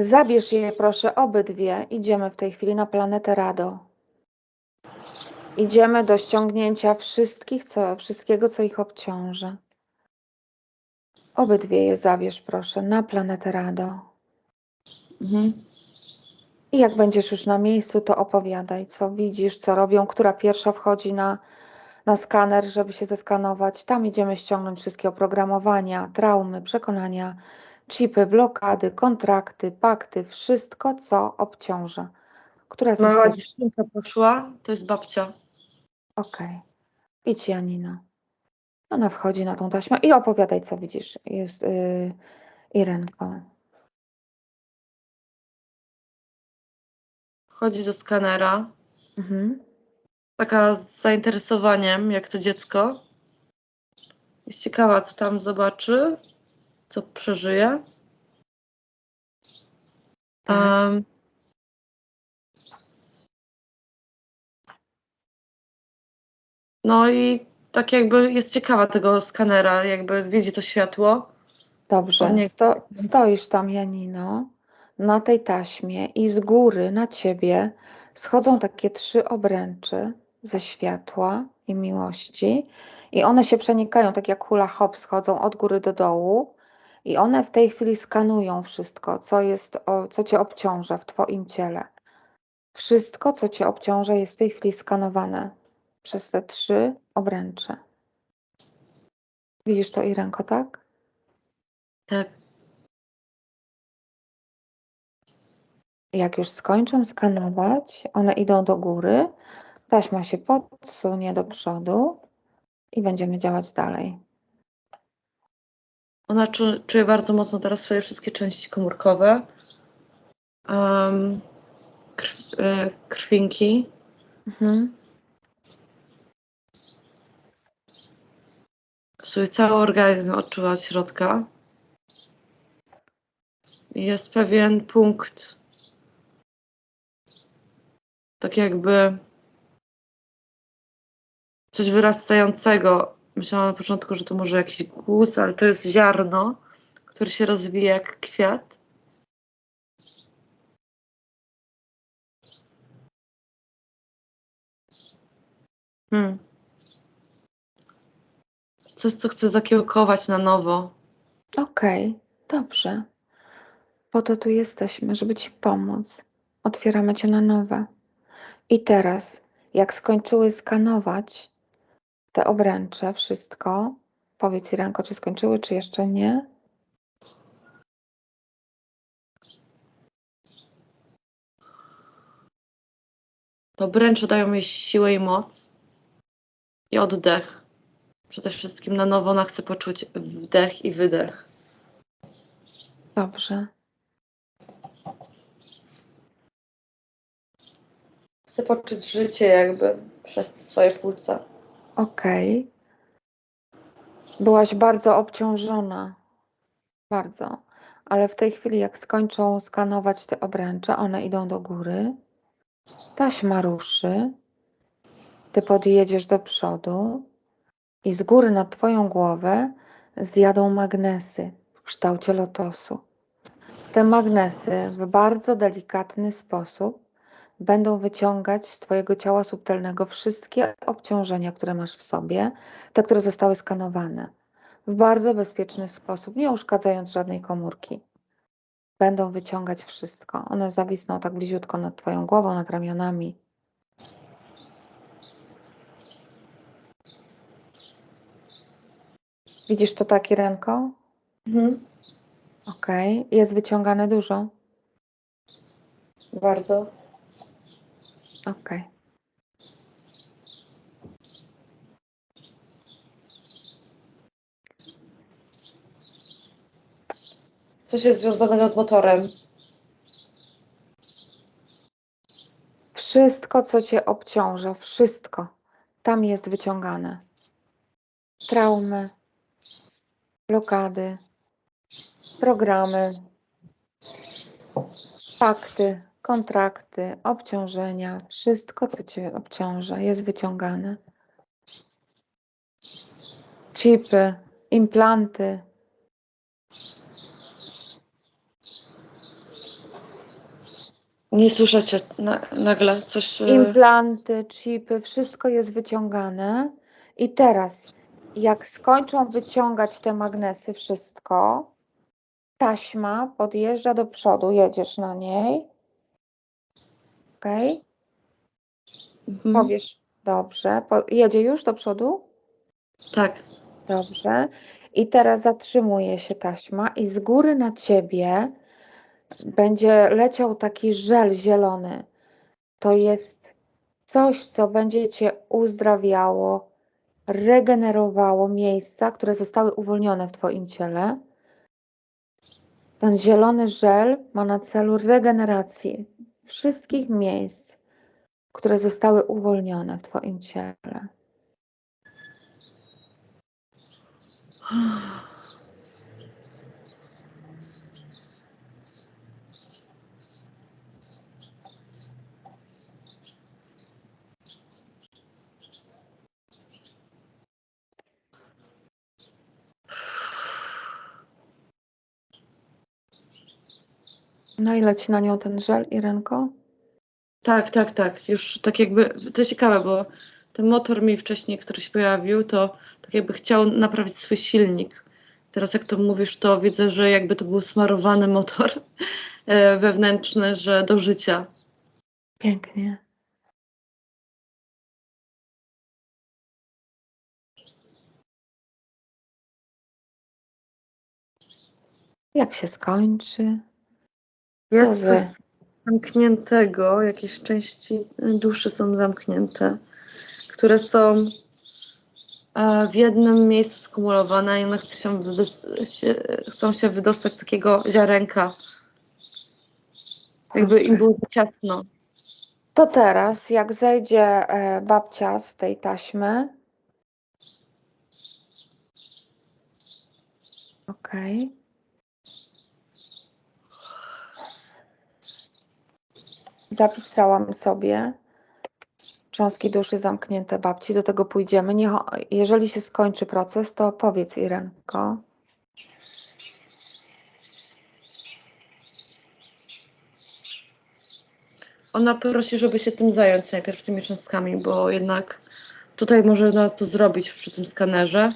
Zabierz je proszę obydwie. Idziemy w tej chwili na planetę Rado. Idziemy do ściągnięcia wszystkich, co, wszystkiego, co ich obciąży. Obydwie je zabierz proszę na planetę Rado. Mhm. I jak będziesz już na miejscu, to opowiadaj, co widzisz, co robią, która pierwsza wchodzi na, na skaner, żeby się zeskanować. Tam idziemy ściągnąć wszystkie oprogramowania, traumy, przekonania, chipy, blokady, kontrakty, pakty, wszystko, co obciąża. Która z Mała dziewczynka poszła, to jest babcia. Okej. Idź, Janina. Ona wchodzi na tą taśmę i opowiadaj, co widzisz. Jest yy, Irenko. Chodzi do skanera. Mhm. Taka z zainteresowaniem, jak to dziecko. Jest ciekawa, co tam zobaczy, co przeżyje. Tak. Em, no i tak jakby jest ciekawa tego skanera, jakby widzi to światło. Dobrze. Nie- Sto, stoisz tam, Janino, na tej taśmie i z góry na ciebie schodzą takie trzy obręczy ze światła i miłości. I one się przenikają, tak jak hula hop, schodzą od góry do dołu. I one w tej chwili skanują wszystko, co jest, co cię obciąża w twoim ciele. Wszystko, co cię obciąża, jest w tej chwili skanowane przez te trzy obręcze. Widzisz to, Irenko, tak? Tak. Jak już skończą skanować, one idą do góry, taśma się podsunie do przodu i będziemy działać dalej. Ona czu, czuje bardzo mocno teraz swoje wszystkie części komórkowe. Um, krw, krwinki. Mhm. Swój cały organizm odczuwa od środka. Jest pewien punkt, tak jakby coś wyrastającego. Myślałam na początku, że to może jakiś guz, ale to jest ziarno, które się rozwija jak kwiat. Hmm. Coś, co chce zakiełkować na nowo. Okej, dobrze. Po to tu jesteśmy, żeby Ci pomóc. Otwieramy Cię na nowe. I teraz, jak skończyły skanować te obręcze, wszystko, powiedz Irenko, czy skończyły, czy jeszcze nie? To obręcze dają jej siłę i moc i oddech. Przede wszystkim na nowo ona chce poczuć wdech i wydech. Dobrze. Chce poczuć życie jakby przez te swoje płuca. Okej. Byłaś bardzo obciążona. Bardzo. Ale w tej chwili, jak skończą skanować te obręcze, one idą do góry. Taśma ruszy. Ty podjedziesz do przodu i z góry nad Twoją głowę zjadą magnesy w kształcie lotosu. Te magnesy w bardzo delikatny sposób będą wyciągać z Twojego ciała subtelnego wszystkie obciążenia, które masz w sobie, te, które zostały skanowane, w bardzo bezpieczny sposób, nie uszkadzając żadnej komórki. Będą wyciągać wszystko. One zawisną tak bliziutko nad Twoją głową, nad ramionami. Widzisz to tak, Irenko? Mhm. Okej. Jest wyciągane dużo? Bardzo. Okej. Coś jest związanego z motorem. Wszystko, co cię obciąża, wszystko tam jest wyciągane. Traumy, blokady, programy, fakty, kontrakty, obciążenia, wszystko, co cię obciąża, jest wyciągane. Chipy, implanty. Nie słyszę cię na, nagle. Coś. e, Implanty, chipy, wszystko jest wyciągane. I teraz, jak skończą wyciągać te magnesy, wszystko, taśma podjeżdża do przodu, jedziesz na niej. Ok? mhm. Powiesz, dobrze. Po, jedzie już do przodu? Tak. Dobrze. I teraz zatrzymuje się taśma i z góry na ciebie będzie leciał taki żel zielony. To jest coś, co będzie cię uzdrawiało, regenerowało miejsca, które zostały uwolnione w twoim ciele. Ten zielony żel ma na celu regeneracji wszystkich miejsc, które zostały uwolnione w twoim ciele. No i leci na nią ten żel, Irenko? Tak, tak, tak. Już tak jakby. To jest ciekawe, bo ten motor mi wcześniej, który się pojawił, to tak jakby chciał naprawić swój silnik. Teraz jak to mówisz, to widzę, że jakby to był smarowany motor e, wewnętrzny, że do życia. Pięknie. Jak się skończy? Jest Boże. coś zamkniętego, jakieś części duszy są zamknięte, które są e, w jednym miejscu skumulowane i one chcą się, chcą się wydostać z takiego ziarenka. Jakby im było ciasno. To teraz, jak zejdzie e, babcia z tej taśmy. Okej. Zapisałam sobie cząstki duszy zamknięte babci. Do tego pójdziemy. Jeżeli się skończy proces, to powiedz Irenko. Ona prosi, żeby się tym zająć najpierw tymi cząstkami, bo jednak tutaj można to zrobić przy tym skanerze.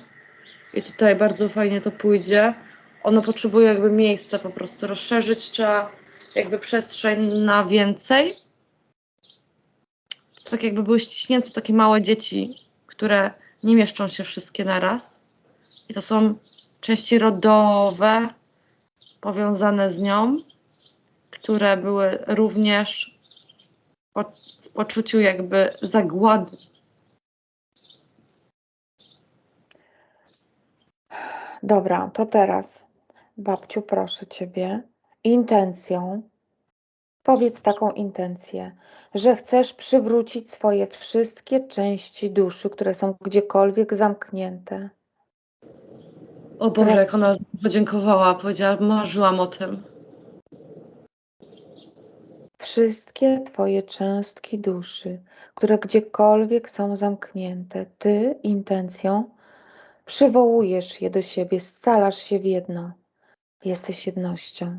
I tutaj bardzo fajnie to pójdzie. Ono potrzebuje jakby miejsca po prostu rozszerzyć, trzeba jakby przestrzeń na więcej. To tak jakby były ściśnięte takie małe dzieci, które nie mieszczą się wszystkie naraz. I to są części rodowe powiązane z nią, które były również w poczuciu jakby zagłady. Dobra, to teraz, babciu, proszę ciebie, intencją, powiedz taką intencję, że chcesz przywrócić swoje wszystkie części duszy, które są gdziekolwiek zamknięte. O Boże, Teraz- jak ona podziękowała, powiedziała, marzyłam o tym. Wszystkie twoje cząstki duszy, które gdziekolwiek są zamknięte, ty intencją przywołujesz je do siebie, scalasz się w jedno. Jesteś jednością.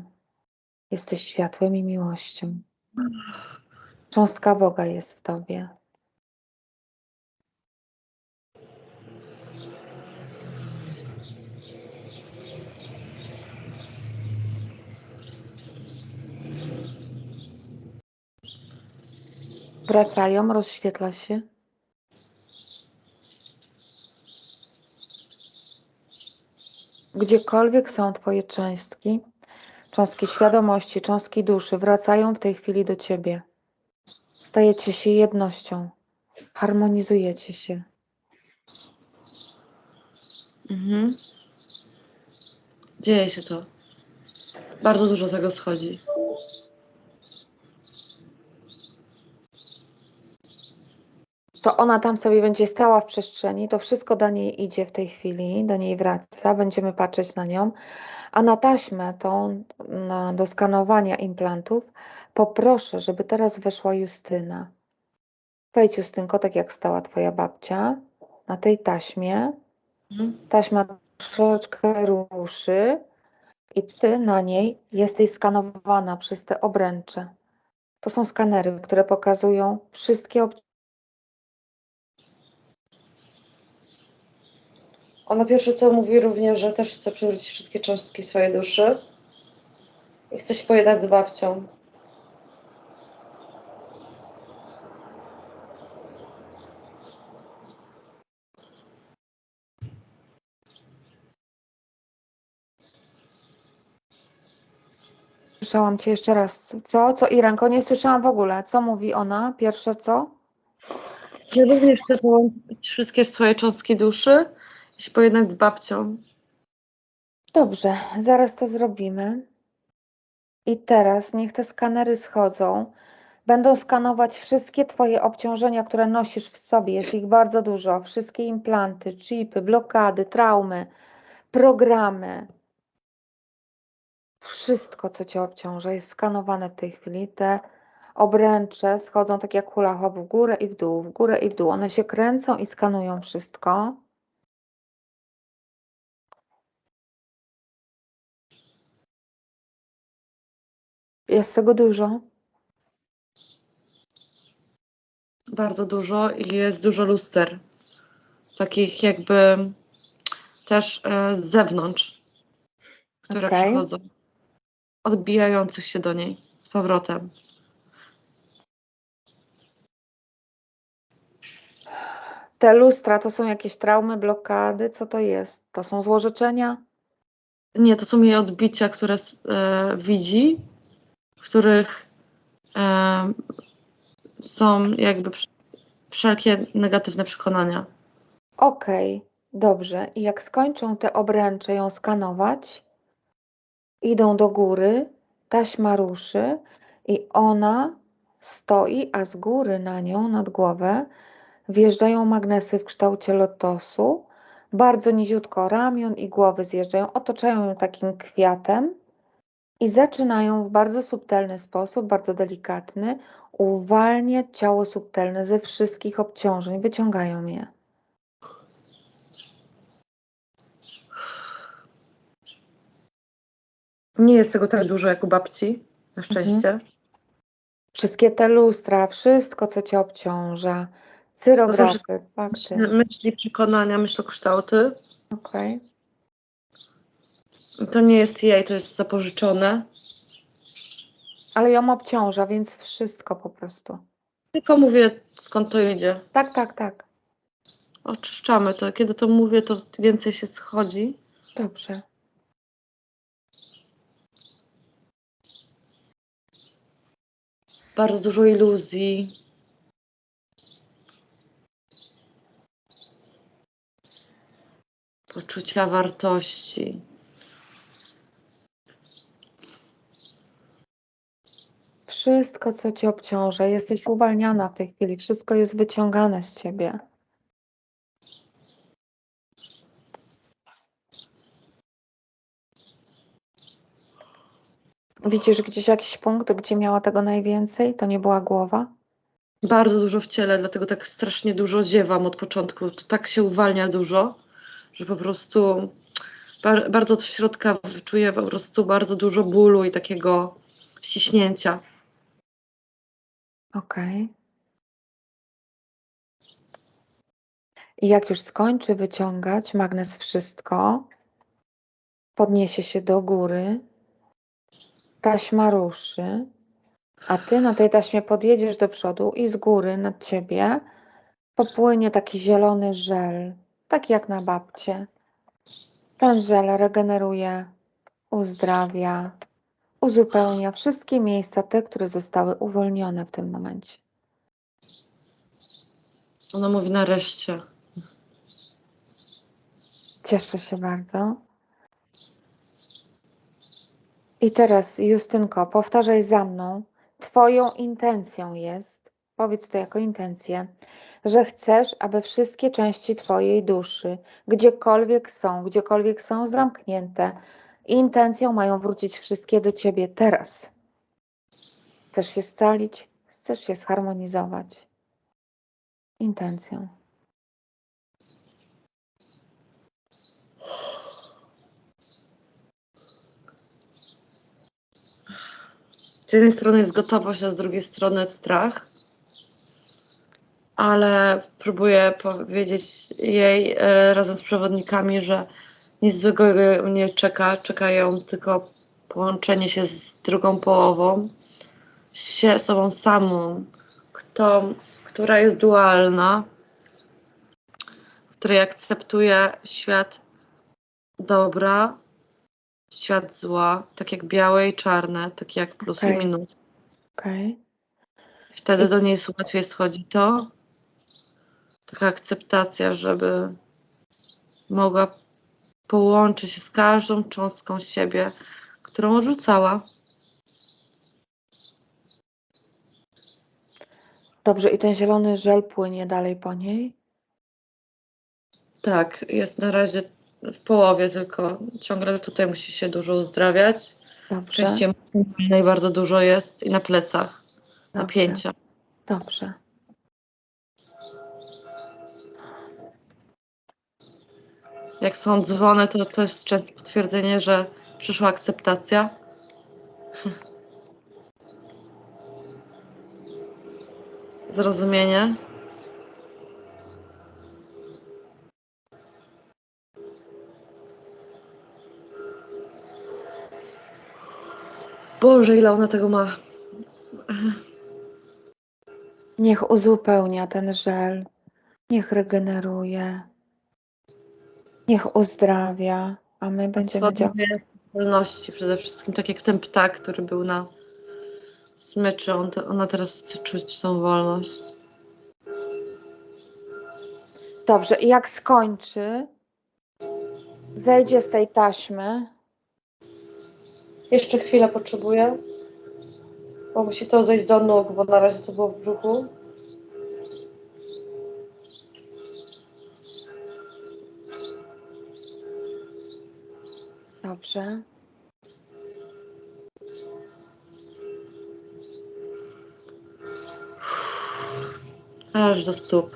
Jesteś światłem i miłością. Cząstka Boga jest w tobie. Wracają, rozświetla się. Gdziekolwiek są Twoje cząstki, cząstki świadomości, cząstki duszy, wracają w tej chwili do Ciebie. Stajecie się jednością, harmonizujecie się. Mhm. Dzieje się to. Bardzo dużo tego schodzi. To ona tam sobie będzie stała w przestrzeni, to wszystko do niej idzie w tej chwili, do niej wraca, będziemy patrzeć na nią. A na taśmę tą na, do skanowania implantów poproszę, żeby teraz weszła Justyna. Wejdź Justynko, tak jak stała Twoja babcia, na tej taśmie. Mhm. Taśma troszeczkę ruszy i Ty na niej jesteś skanowana przez te obręcze. To są skanery, które pokazują wszystkie ob- Ona pierwsze co mówi również, że też chce przywrócić wszystkie cząstki swojej duszy i chce się pojednać z babcią. Słyszałam cię jeszcze raz. Co? Co, Irenko? Nie słyszałam w ogóle. Co mówi ona? Pierwsze co? Ja również chcę połączyć wszystkie swoje cząstki duszy się pojednać z babcią. Dobrze, zaraz to zrobimy. I teraz niech te skanery schodzą. Będą skanować wszystkie Twoje obciążenia, które nosisz w sobie. Jest ich bardzo dużo. Wszystkie implanty, chipy, blokady, traumy, programy. Wszystko, co Cię obciąża, jest skanowane w tej chwili. Te obręcze schodzą tak jak hula hop w górę i w dół, w górę i w dół. One się kręcą i skanują wszystko. Jest tego dużo. Bardzo dużo i jest dużo luster. Takich jakby też e, z zewnątrz, które Okej. przychodzą. Odbijających się do niej z powrotem. Te lustra to są jakieś traumy, blokady? Co to jest? To są złorzeczenia? Nie, to są jej odbicia, które s- e, widzi, których e, są jakby wszelkie negatywne przekonania. Okej, dobrze. I jak skończą te obręcze ją skanować, idą do góry, taśma ruszy i ona stoi, a z góry na nią, nad głowę, wjeżdżają magnesy w kształcie lotosu. Bardzo niziutko ramion i głowy zjeżdżają, otaczają ją takim kwiatem i zaczynają w bardzo subtelny sposób, bardzo delikatny, uwalniać ciało subtelne ze wszystkich obciążeń, wyciągają je. Nie jest tego tak dużo jak u babci, na szczęście. Wszystkie te lustra, wszystko, co cię obciąża, cyrografy, fakty. Myśli, przekonania, myślokształty. Okej. To nie jest jej, to jest zapożyczone. Ale ją obciąża, więc wszystko po prostu. Tylko mówię, skąd to idzie. Tak, tak, tak. Oczyszczamy to. Kiedy to mówię, to więcej się schodzi. Dobrze. Bardzo dużo iluzji. Poczucia wartości. Wszystko, co cię obciąża, jesteś uwalniana w tej chwili, wszystko jest wyciągane z ciebie. Widzisz gdzieś jakiś punkt, gdzie miała tego najwięcej? To nie była głowa? Bardzo dużo w ciele, dlatego tak strasznie dużo ziewam od początku. To tak się uwalnia dużo, że po prostu bar bardzo od środka czuję po prostu bardzo dużo bólu i takiego ściśnięcia. Okej. I jak już skończy wyciągać magnes wszystko, podniesie się do góry, taśma ruszy, a ty na tej taśmie podjedziesz do przodu i z góry nad ciebie popłynie taki zielony żel, taki jak na babcie. Ten żel regeneruje, uzdrawia, uzupełnia wszystkie miejsca, te, które zostały uwolnione w tym momencie. Ona mówi nareszcie. Cieszę się bardzo. I teraz, Justynko, powtarzaj za mną. Twoją intencją jest, powiedz to jako intencję, że chcesz, aby wszystkie części Twojej duszy, gdziekolwiek są, gdziekolwiek są zamknięte, intencją mają wrócić wszystkie do Ciebie teraz. Chcesz się scalić, chcesz się zharmonizować. Intencją. Z jednej strony jest gotowość, a z drugiej strony strach. Ale próbuję powiedzieć jej e, razem z przewodnikami, że nic złego ją nie czeka. Czeka ją tylko połączenie się z drugą połową, z się- sobą samą, kto, która jest dualna, której akceptuje świat dobra, świat zła, tak jak białe i czarne, tak jak plus Okej. i minus. Okej. Wtedy do niej łatwiej schodzi to. Taka akceptacja, żeby mogła połączyć się z każdą cząstką siebie, którą odrzucała. Dobrze, i ten zielony żel płynie dalej po niej? Tak, jest na razie w połowie tylko. Ciągle tutaj musi się dużo uzdrawiać. Dobrze. części emocjonalnej bardzo dużo jest i na plecach Dobrze. napięcia. Dobrze. Jak są dzwony, to to jest często potwierdzenie, że przyszła akceptacja. Zrozumienie. Boże, ile ona tego ma. Niech uzupełnia ten żel. Niech regeneruje. Niech uzdrawia, a my będziemy działać. Wolności przede wszystkim, tak jak ten ptak, który był na smyczy, on te, ona teraz chce czuć tą wolność. Dobrze, i jak skończy, zejdzie z tej taśmy. Jeszcze chwilę potrzebuję, bo musi to zejść do nóg, bo na razie to było w brzuchu. Dobrze. Aż do stóp.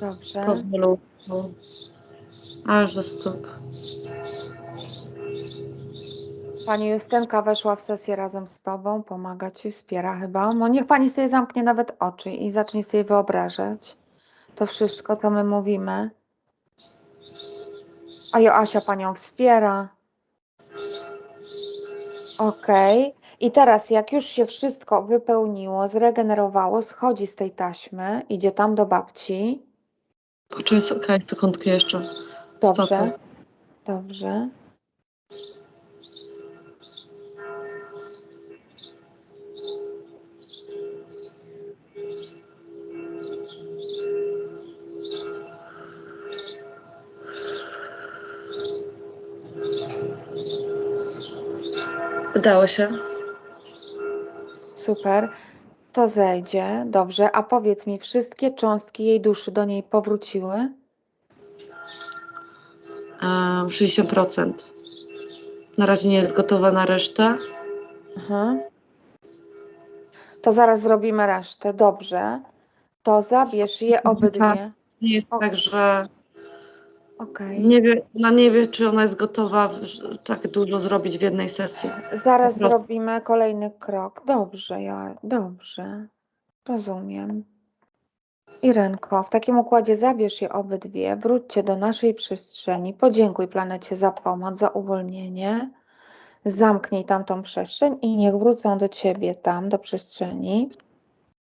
Dobrze. Powolutku. Aż do stóp. Pani Justynka weszła w sesję razem z Tobą, pomaga Ci, wspiera chyba. No niech Pani sobie zamknie nawet oczy i zacznie sobie wyobrażać to wszystko, co my mówimy. A Joasia Panią wspiera. Okej. I teraz, jak już się wszystko wypełniło, zregenerowało, schodzi z tej taśmy, idzie tam do babci. Poczekaj okay, sekundkę jeszcze. Dobrze. Stopy. Dobrze. Udało się. Super. To zejdzie. Dobrze. A powiedz mi, wszystkie cząstki jej duszy do niej powróciły? Ehm, 60%. Na razie nie jest gotowa na resztę. Mhm. To zaraz zrobimy resztę. Dobrze. To zabierz je obydwie. Nie jest tak, że Okej. nie wie, ona nie wie, czy ona jest gotowa w, tak dużo zrobić w jednej sesji. Zaraz po prostu. zrobimy kolejny krok. Dobrze, ja, dobrze. Rozumiem. Irenko, w takim układzie zabierz je obydwie, wróćcie do naszej przestrzeni, podziękuj planecie za pomoc, za uwolnienie, zamknij tamtą przestrzeń i niech wrócą do ciebie tam, do przestrzeni.